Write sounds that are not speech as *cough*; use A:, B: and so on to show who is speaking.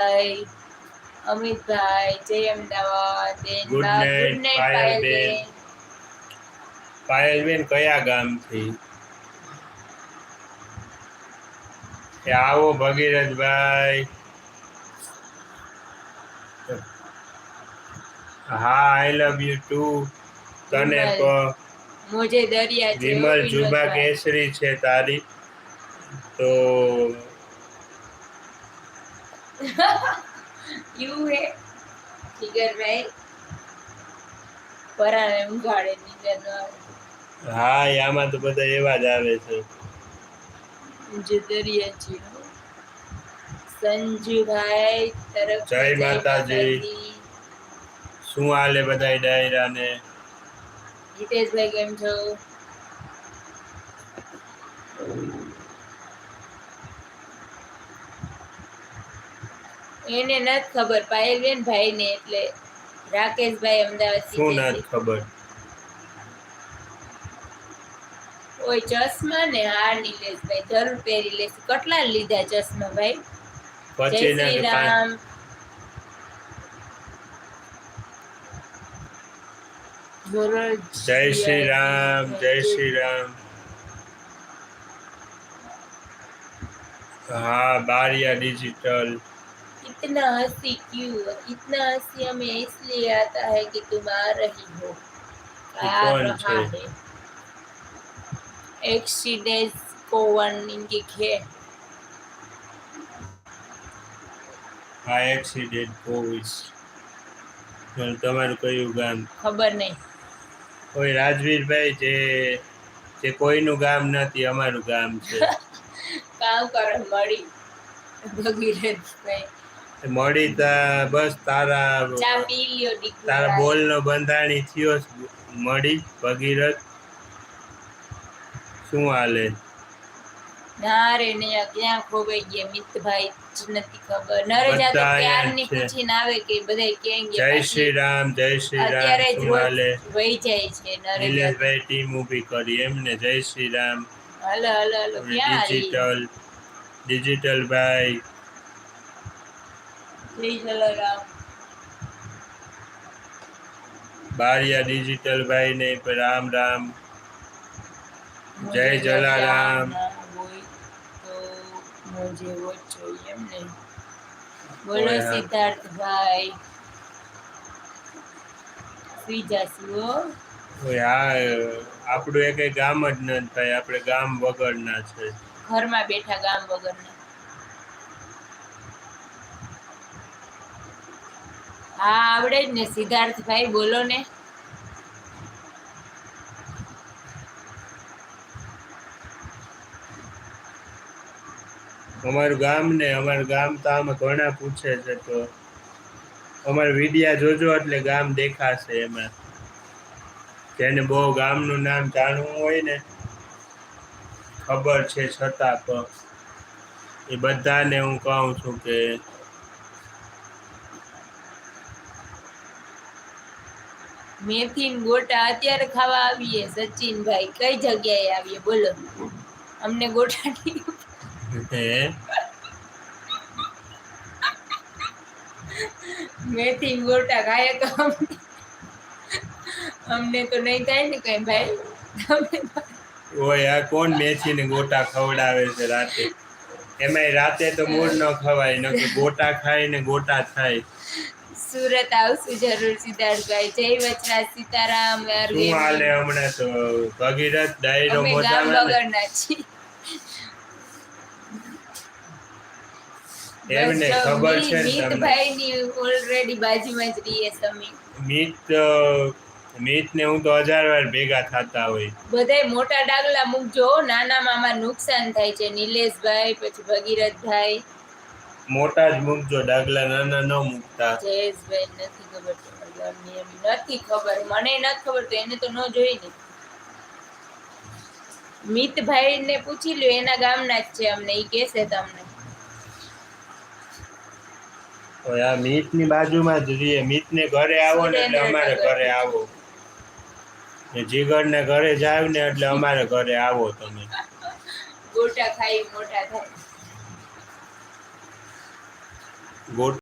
A: ભાઈ અમિતભાઈ જય Ahmedabad good
B: night, Payalben.
A: Payalben.
B: કયા ગામથી એ આવો ભગીરથભાઈ હા આઈ લવ યુ ટુ તને. પણ
A: દરિયા
B: વિમલ જુબા કેસરી છે તારી તો
A: યુ હે? જીગરભાઈ પરાણે ઊંઘાડે એમ ન આવે.
B: હા આમાં તો બધા એવા જ આવે છે.
A: છે હો. સંજુભાઈ તરફ
B: જય માતાજી. શું હાલે બધા ડાયરાને?
A: જીતેશભાઈ કેમ છો? એને નથી ખબર પાયલબેન ભાઈને એટલે રાકેશભાઈ અમદાવાદ
B: શું નથી ખબર?
A: ઓય ચશ્મા ને હા ભાઈ જરૂર પહેરી લેશું. કેટલા લીધા ચશ્મા ભાઈ? જય શ્રી રામ
B: જય શ્રી રામ જય શ્રી રામ હા બારિયા ડિજિટલ
A: इतना हंसी क्यों इतना हंसी हमें इसलिए आता है कि तुम आ रही हो
B: ये
A: आ
B: कौन
A: रहा
B: छे?
A: है एक्सीडेंट को वार्निंग है
B: આ એક્સિડન્ટ પોવીસ તમારું કયું ગામ
A: ખબર નહીં
B: કોઈ રાજવીરભાઈ જે જે કોઈનું ગામ નથી અમારું ગામ છે *laughs*
A: કામ કરો મળી ભગીરથભાઈ
B: મળી બસ તારા તારા બોલનો બંધાણી થયો મળી ભગીરથ. શું હાલે?
A: નારે ને ક્યાં ખોવાઈ ગયા મિતભાઈ નથી ખબર. નરેજા તો
B: બધા અહીંયા
A: ક્યારની
B: છે.
A: પૂછીને આવે કે બધા ક્યાં
B: જય શ્રી રામ જય શ્રી
A: અત્યારે
B: રામ
A: જ
B: શું હાલે?
A: વહી જાય છે નરેજા.
B: નિલેશભાઈ ટીમ ઊભી કરી એમને જય Shri Ram.
A: Hello hello hello ક્યાં
B: ડિજિટલ ડિજિટલ ભાઈ. બારિયા ડિજિટલ ભાઈ ને રામ રામ. જય જલારામ.
A: ને બોલો. સિદ્ધાર્થભાઈ. સુઈ
B: આપણું એક ગામ જ નથી થાય આપણે ગામ વગરના છે.
A: ઘરમાં બેઠા ગામ વગરના. આવડે જ ને, સિદ્ધાર્થભાઈ, બોલો ને.
B: અમારું ગામ ને, અમારું ગામ તો આમાં ઘણા પૂછે છે તો અમારા વિડિયા જોજો એટલે ગામ દેખાશે એમાં. જેને બહુ ગામનું નામ જાણવું હોય ને, ખબર છે છતાં પણ. એ બધાને હું કહું છું કે
A: મેથી ને ગોટા અત્યારે ખાવા આવીએ સચિનભાઈ. કઈ જગ્યાએ આવીએ? બોલો. અમને ગોટા મેથી ગોટા ખાય તો અમને તો નહીં થાય ને કઈ ભાઈ.
B: ઓય આ કોણ મેથીને ગોટા ખવડાવે છે રાતે? એમાંય રાતે તો મૂળ ન ખવાય ન કે ગોટા ખાય ને ગોટા થાય
A: સુરત આવશું જરૂર સિદ્ધાર્થભાઈ. જય વચરા સીતારામ
B: શું હાલે હમણાં તો. ભગીરથ ડાયરો
A: અમે ગામ
B: મોઢામાં ને?
A: વગરના છીએ.
B: એમને ખબર છે ને
A: મી- ઓલરેડી બાજુમાં જ રહીએ સમી.
B: મીત મીત ને હું તો હજાર વાર ભેગા થતા હોય.
A: બધાય મોટા ડાગલા મૂકજો નાના આમાં નુકસાન થાય છે. નિલેશભાઈ પછી ભગીરથભાઈ.
B: મોટા જ મૂકજો ડાગલા નાના ન મૂકતા.
A: જયેશભાઈ નથી ખબર નથી ખબર મને નથી ખબર તો એને તો ન જોઈ ને. મિતભાઈ ને પૂછી લ્યો એના ગામના જ છે અમને ઈ કહેશે તમને.
B: ઓય આ મીતની બાજુમાં જ રહીએ. મીત ને ઘરે આવો ને એટલે અમારે ઘરે આવો. ને જીગર ને ઘરે જાવ ને એટલે અમારે ઘરે આવો તમે.
A: ગોટા ખાઈ મોટા થાય.
B: ગોટ